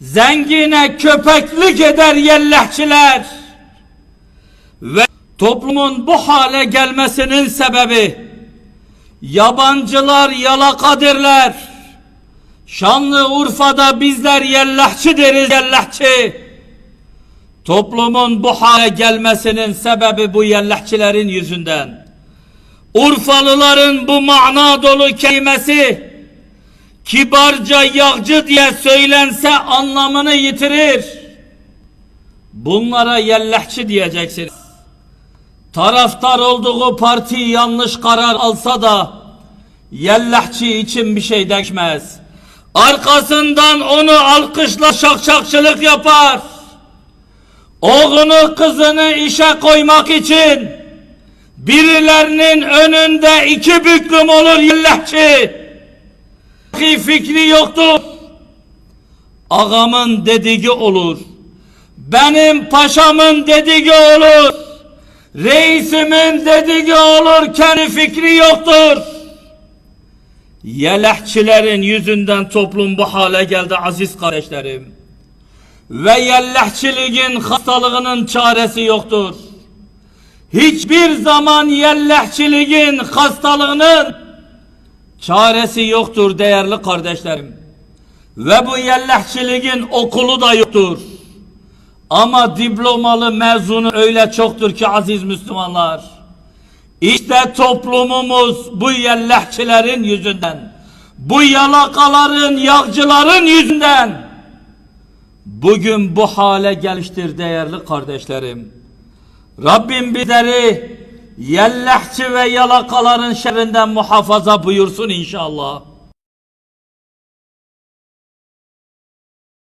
zengine köpeklik eder yellehçiler ve toplumun bu hale gelmesinin sebebi yabancılar yalakadirler. Şanlıurfa'da bizler yellahçı deriz yellahçı. Toplumun bu hale gelmesinin sebebi bu yellahçilerin yüzünden. Urfalıların bu mana dolu kelimesi kibarca yağcı diye söylense anlamını yitirir. Bunlara yellahçı diyeceksiniz. Taraftar olduğu parti yanlış karar alsa da yellahçı için bir şey değişmez. Arkasından onu alkışla şakşakçılık yapar. Oğlunu kızını işe koymak için birilerinin önünde iki büklüm olur yellahçı. Fikri yoktur. Ağamın dediği olur. Benim paşamın dediği olur. Reisimin dediği olur. Kendi fikri yoktur. Yelehçilerin yüzünden toplum bu hale geldi aziz kardeşlerim. Ve yellehçiliğin hastalığının çaresi yoktur. Hiçbir zaman yellehçiliğin hastalığının çaresi yoktur değerli kardeşlerim. Ve bu yellehçiliğin okulu da yoktur. Ama diplomalı mezunu öyle çoktur ki aziz Müslümanlar. İşte toplumumuz bu yellehçilerin yüzünden, bu yalakaların, yağcıların yüzünden bugün bu hale gelmiştir değerli kardeşlerim. Rabbim bizleri yellehçi ve yalakaların şerrinden muhafaza buyursun inşallah.